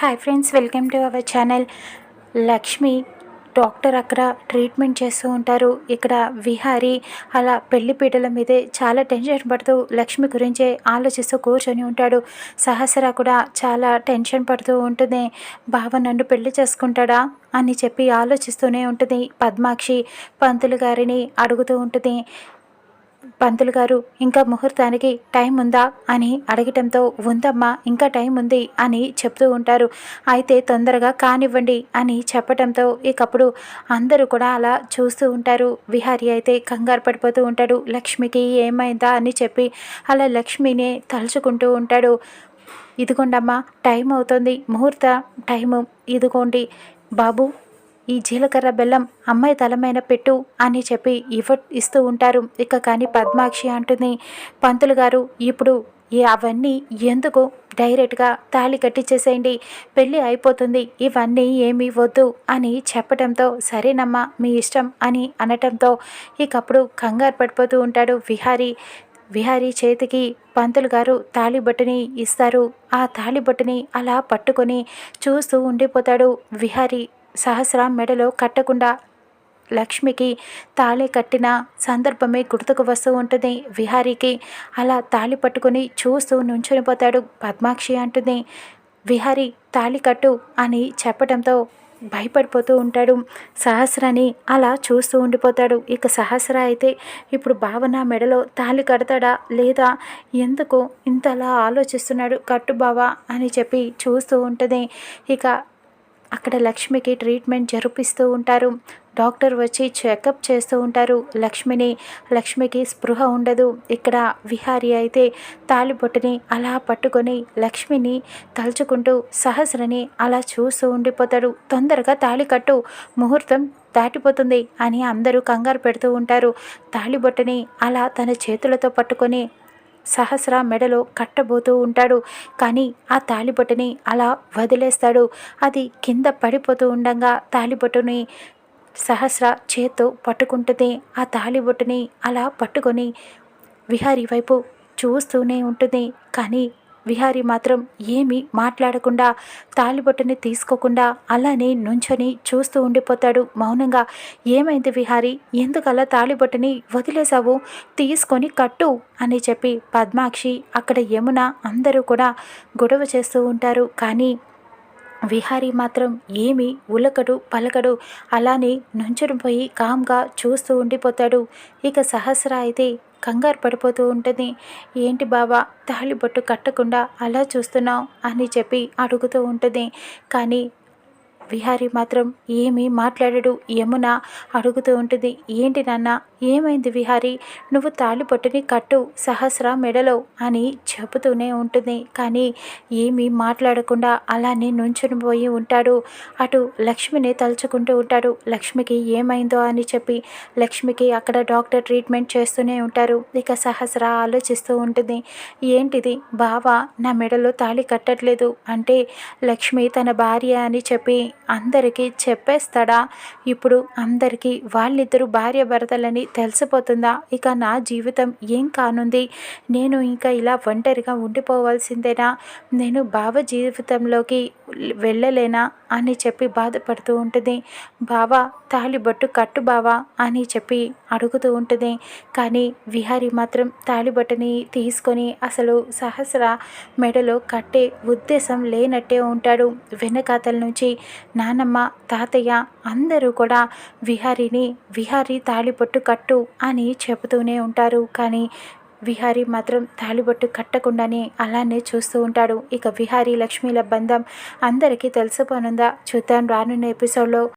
Hi friends welcome to our channel Lakshmi doctor అక్కడ treatment చేస్తూ ఉంటారు. ఇక్కడ విహారీ అలా పెళ్ళి పీటల మీదే చాలా టెన్షన్ పడుతూ లక్ష్మి గురించే ఆలోచిస్తూ కూర్చొని ఉంటాడు. సహస్ర కూడా చాలా టెన్షన్ పడుతూ ఉంటుంది. బావ నన్ను పెళ్ళి చేసుకుంటాడా అని చెప్పి ఆలోచిస్తూనే ఉంటుంది. పద్మాక్షి పంతులు గారిని అడుగుతూ ఉంటుంది. పంతులు గారు ఇంకా ముహూర్తానికి టైం ఉందా? అని అడగటంతో ఉందమ్మా ఇంకా టైం ఉంది అని చెప్తూ ఉంటారు. అయితే తొందరగా కానివ్వండి అని చెప్పటంతో ఇకప్పుడు అందరూ కూడా అలా చూస్తూ ఉంటారు. విహారి అయితే కంగారు పడిపోతూ ఉంటాడు. లక్ష్మికి ఏమైందా? అని చెప్పి అలా లక్ష్మిని తలుచుకుంటూ ఉంటాడు. ఇదిగోండమ్మా టైం అవుతుంది. ముహూర్త టైము ఇదిగోండి. బాబు ఈ జీలకర్ర బెల్లం అమ్మాయి తలమైన పెట్టు అని చెప్పి ఇవ్వ ఇస్తూ ఉంటారు. ఇక కానీ పద్మాక్షి అంటుంది పంతులు గారు ఇప్పుడు అవన్నీ ఎందుకు డైరెక్ట్గా తాళి కట్టించేసేయండి పెళ్ళి అయిపోతుంది. ఇవన్నీ ఏమీ వద్దు అని చెప్పడంతో సరేనమ్మా మీ ఇష్టం అని అనటంతో ఇకప్పుడు కంగారు పడిపోతూ ఉంటాడు విహారీ. విహారీ చేతికి పంతులు గారు తాళిబొట్టుని ఇస్తారు. ఆ తాళిబొట్టుని అలా పట్టుకొని చూస్తూ ఉండిపోతాడు విహారీ. సహస్ర మెడలో కట్టకుండా లక్ష్మికి తాళి కట్టిన సందర్భమే గుర్తుకు వస్తూ ఉంటుంది. విహారీకి అలా తాళి పట్టుకుని చూస్తూ నుంచునిపోతాడు పద్మాక్షి అంటుంది. విహారీ తాళి కట్టు అని చెప్పడంతో భయపడిపోతూ ఉంటాడు. సహస్రని అలా చూస్తూ ఉండిపోతాడు. ఇక సహస్ర అయితే ఇప్పుడు భావన మెడలో తాళి కడతాడా లేదా ఎందుకు ఇంతలా ఆలోచిస్తున్నాడు కట్టు బావా అని చెప్పి చూస్తూ ఉంటుంది. ఇక అక్కడ లక్ష్మికి ట్రీట్మెంట్ జరిపిస్తూ ఉంటారు. డాక్టర్ వచ్చి చెకప్ చేస్తూ ఉంటారు. లక్ష్మిని లక్ష్మికి స్పృహ ఉండదు. ఇక్కడ విహారి అయితే తాలిబొట్టుని అలా పట్టుకొని లక్ష్మిని తలుచుకుంటూ సహస్రని అలా చూస్తూ ఉండిపోతాడు. తొందరగా తాళి కట్టు. ముహూర్తం దాటిపోతుంది అని అందరూ కంగారు పెడుతూ ఉంటారు. తాళిబొట్టుని అలా తన చేతులతో పట్టుకొని సహస్ర మెడలో కట్టబోతూ ఉంటాడు. కానీ ఆ తాలిబొట్టుని అలా వదిలేస్తాడు. అది కింద పడిపోతూ ఉండగా తాలిబొట్టుని సహస్ర చేత్తో పట్టుకుంటుంది. ఆ తాలిబొట్టుని అలా పట్టుకొని విహారీ వైపు చూస్తూనే ఉంటుంది. కానీ విహారి మాత్రం ఏమీ మాట్లాడకుండా తాలిబొట్టుని తీసుకోకుండా అలానే నుంచొని చూస్తూ ఉండిపోతాడు. మౌనంగా ఏమైంది విహారి? ఎందుకలా తాలిబొట్టుని వదిలేశావు? తీసుకొని కట్టు అని చెప్పి పద్మాక్షి అక్కడ యమున అందరూ కూడా గొడవ చేస్తూ ఉంటారు. కానీ విహారీ మాత్రం ఏమి ఉలకడు పలకడు అలానే నుంచుని కామ్గా చూస్తూ ఉండిపోతాడు. ఇక సహస్ర అయితే కంగారు పడిపోతూ ఉంటుంది. ఏంటి బాబా తాళిబొట్టు కట్టకుండా అలా చూస్తున్నావు? అని చెప్పి అడుగుతూ ఉంటుంది. కానీ విహారీ మాత్రం ఏమీ మాట్లాడడు. యమున అడుగుతూ ఉంటుంది ఏంటి నాన్న ఏమైంది విహారీ? నువ్వు తాళిపొట్టుని కట్టు సహస్ర మెడలో అని చెబుతూనే ఉంటుంది. కానీ ఏమీ మాట్లాడకుండా అలానే నుంచుని పోయి ఉంటాడు. అటు లక్ష్మిని తలుచుకుంటూ ఉంటాడు. లక్ష్మికి ఏమైందో అని చెప్పి లక్ష్మికి అక్కడ డాక్టర్ ట్రీట్మెంట్ చేస్తూనే ఉంటారు. ఇక సహస్ర ఆలోచిస్తూ ఉంటుంది ఏంటిది? బావ నా మెడలో తాళి కట్టట్లేదు. అంటే లక్ష్మి తన భార్య అని చెప్పి అందరికీ చెప్పేస్తాడా? ఇప్పుడు అందరికీ వాళ్ళిద్దరూ భార్య భర్తలని తెలిసిపోతుందా? ఇక నా జీవితం ఏం కానుంది? నేను ఇంకా ఇలా ఒంటరిగా ఉండిపోవాల్సిందేనా? నేను బావ జీవితంలోకి వెళ్ళలేనా అని చెప్పి బాధపడుతూ ఉంటుంది. బావా తాలిబొట్టు కట్టు బావా అని చెప్పి అడుగుతూ ఉంటుంది. కానీ విహారి మాత్రం తాలిబొట్టుని తీసుకొని అసలు సహస్ర మెడలో కట్టే ఉద్దేశం లేనట్టే ఉంటాడు. వెనకాతల నుంచి నానమ్మ తాతయ్య అందరూ కూడా విహారిని విహారి తాలిబొట్టు కట్టు అని చెబుతూనే ఉంటారు. కానీ విహారీ మాత్రం తాళిబొట్టు కట్టకుండానే అలానే చూస్తూ ఉంటాడు. ఇక విహారీ లక్ష్మీల బంధం అందరికీ తెలిసిపోనుందా చూద్దాం రానున్న ఎపిసోడ్లో.